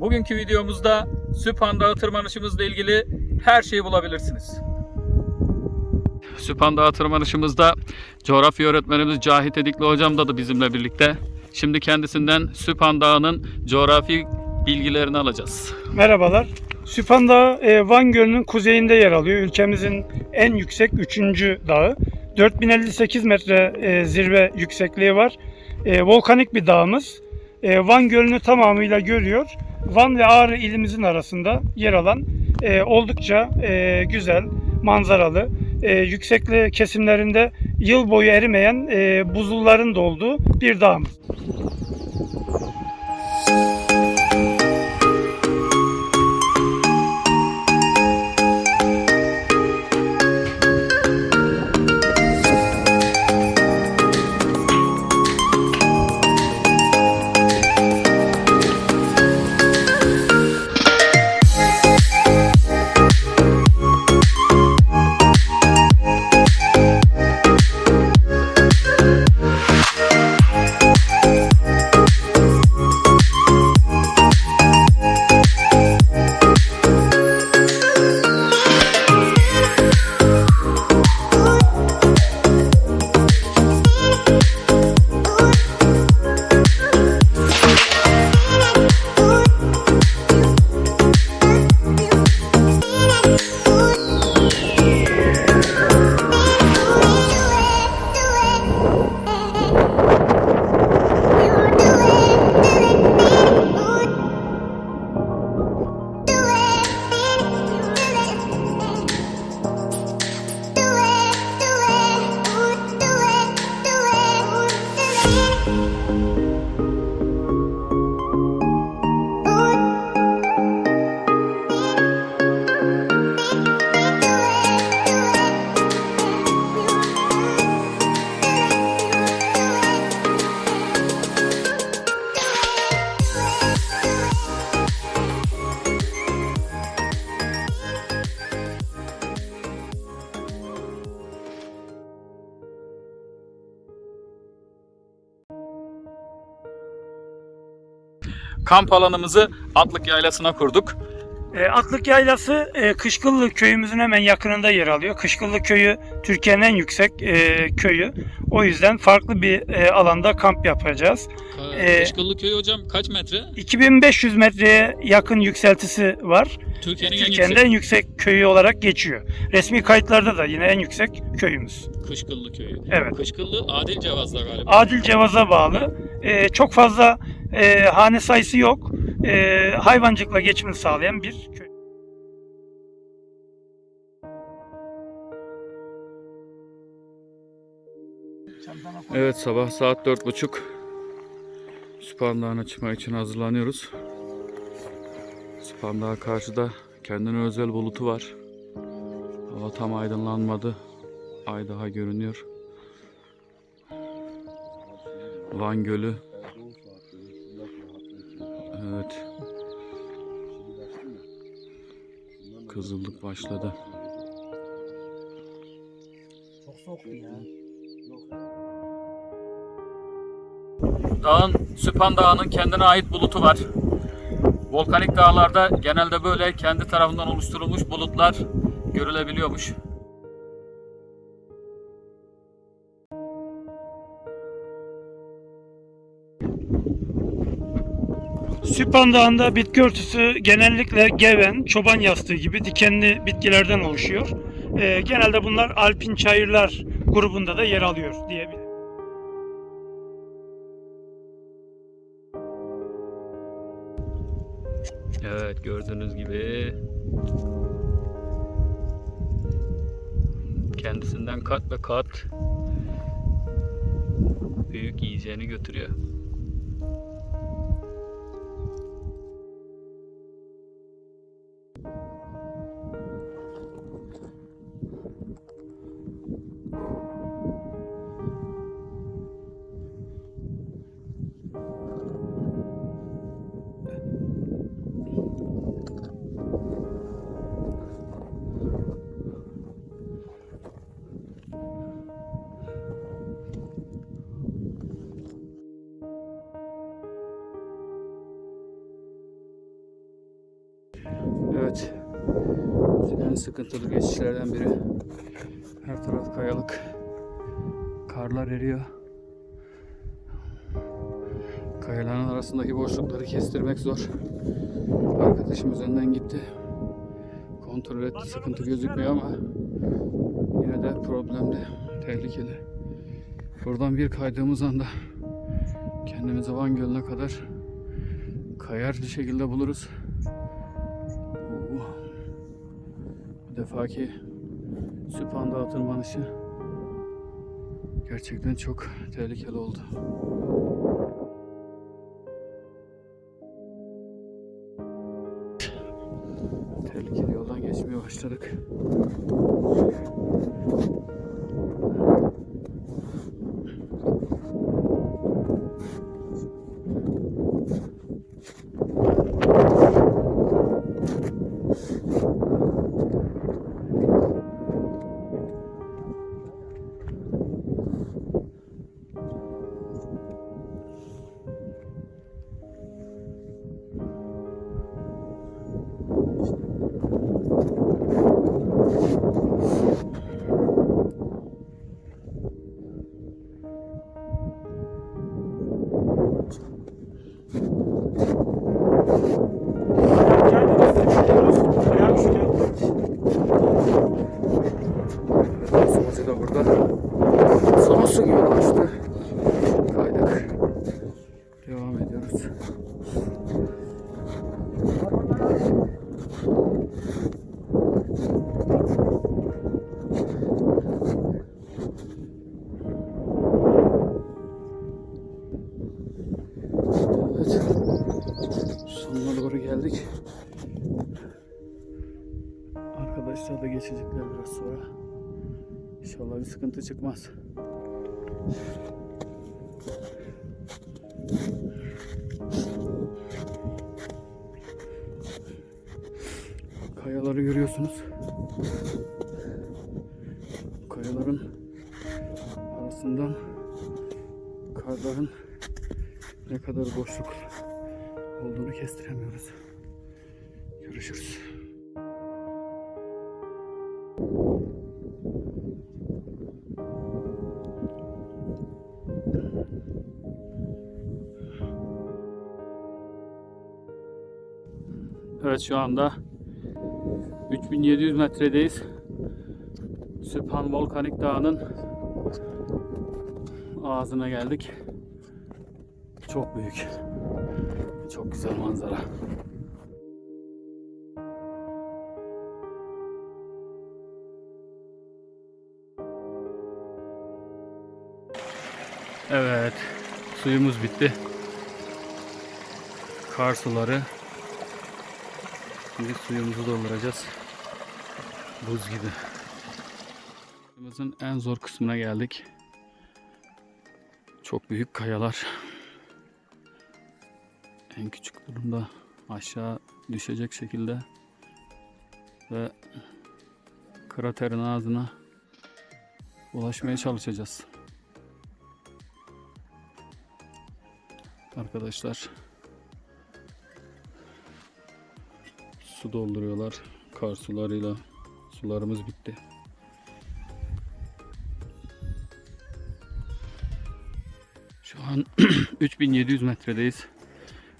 Bugünkü videomuzda Süphan Dağı tırmanışımızla ilgili her şeyi bulabilirsiniz. Süphan Dağı tırmanışımızda coğrafya öğretmenimiz Cahit Edikli hocam da da bizimle birlikte. Şimdi kendisinden Süphan Dağı'nın coğrafi bilgilerini alacağız. Merhabalar. Süphan Dağı e, Van Gölü'nün kuzeyinde yer alıyor. Ülkemizin en yüksek 3. dağı. 4058 metre e, zirve yüksekliği var. E, volkanik bir dağımız. Van Gölü'nü tamamıyla görüyor. Van ve Ağrı ilimizin arasında yer alan e, oldukça e, güzel, manzaralı, e, yüksekliği kesimlerinde yıl boyu erimeyen e, buzulların da olduğu bir dağımız. Kamp alanımızı Atlık Yaylası'na kurduk. E, Atlık Yaylası e, Kışkıllı köyümüzün hemen yakınında yer alıyor. Kışkıllı köyü Türkiye'nin en yüksek e, köyü. O yüzden farklı bir e, alanda kamp yapacağız. Ee, Kışkıllı Köyü hocam kaç metre? 2500 metreye yakın yükseltisi var. Türkiye'nin en Türkiye'nin yüksek en yüksek köyü olarak geçiyor. Resmi kayıtlarda da yine en yüksek köyümüz. Kışkıllı Köyü. Evet. Kışkıllı Adil Cevaz'da galiba. Adil Cevaz'a bağlı. E, çok fazla e, hane sayısı yok. E, hayvancılıkla geçimini sağlayan bir köy. Evet sabah saat dört buçuk. Süphan Dağı'na çıkmak için hazırlanıyoruz. Süphan Dağı karşıda kendine özel bulutu var. Hava tam aydınlanmadı. Ay daha görünüyor. Van Gölü. Evet. Kızıllık başladı. Dağın, Süphan Dağı'nın kendine ait bulutu var. Volkanik dağlarda genelde böyle kendi tarafından oluşturulmuş bulutlar görülebiliyormuş. Süphan Dağı'nda bitki örtüsü genellikle geven, çoban yastığı gibi dikenli bitkilerden oluşuyor. E, genelde bunlar alpin çayırlar grubunda da yer alıyor diyebilirim. Evet gördüğünüz gibi kendisinden kat ve kat büyük yiyeceğini götürüyor. Sıkıntılı geçişlerden biri. Her taraf kayalık. Karlar eriyor. Kayaların arasındaki boşlukları kestirmek zor. Arkadaşımız önden gitti. Kontrol etti. Sıkıntı gözükmüyor ama yine de problemli, tehlikeli. Buradan bir kaydığımız anda kendimizi Van Gölü'ne kadar kayar bir şekilde buluruz. Defaki Süphan Dağı tırmanışı gerçekten çok tehlikeli oldu. Tehlikeli yoldan geçmeye başladık. Evet. Doğru geldik. Arkadaşlar da geçecekler biraz sonra. İnşallah bir sıkıntı çıkmaz. Kayaları görüyorsunuz. Kayaların arasından karların ne kadar boşluk olduğunu kestiremiyoruz. Görüşürüz. Evet şu anda 3700 metredeyiz. Süphan Volkanik Dağı'nın ağzına geldik. Çok büyük. Çok güzel manzara. Evet. Suyumuz bitti. Kar suları. Şimdi suyumuzu dolduracağız. Buz gibi. Suyumuzun en zor kısmına geldik. Çok büyük kayalar. En küçük durumda aşağı düşecek şekilde ve kraterin ağzına ulaşmaya çalışacağız. Arkadaşlar su dolduruyorlar. Kar sularıyla sularımız bitti. Şu an 3700 metredeyiz.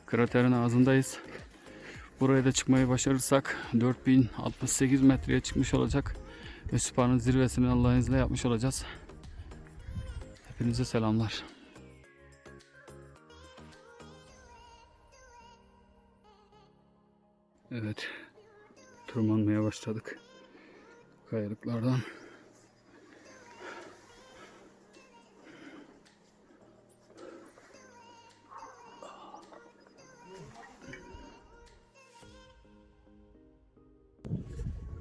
Kraterin ağzındayız. Buraya da çıkmayı başarırsak 4068 metreye çıkmış olacak. Ve Süphan'ın zirvesini Allah'ın izniyle yapmış olacağız. Hepinize selamlar. Evet. Tırmanmaya başladık. Kayalıklardan.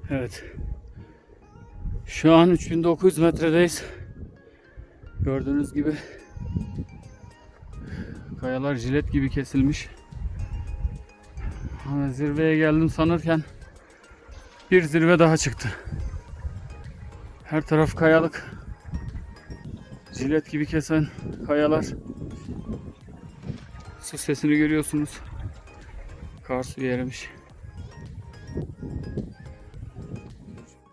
Evet. Şu an 3900 metredeyiz. Gördüğünüz gibi kayalar jilet gibi kesilmiş. Zirveye geldim sanırken bir zirve daha çıktı. Her taraf kayalık. Jilet gibi kesen kayalar. Su sesini görüyorsunuz. Kar suyu erimiş.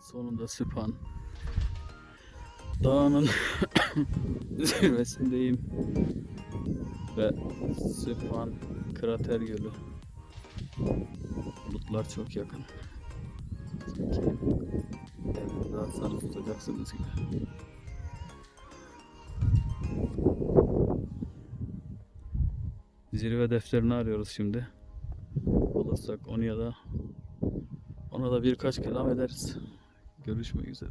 Sonunda Süphan Dağı'nın zirvesindeyim. Ve Süphan Krater Gölü. Bulutlar çok yakın. Sanki elinizde atsanız tutacaksınız gibi. Zirve defterini arıyoruz şimdi. Bulursak onu ya da ona da birkaç kelam ederiz. Görüşmek üzere.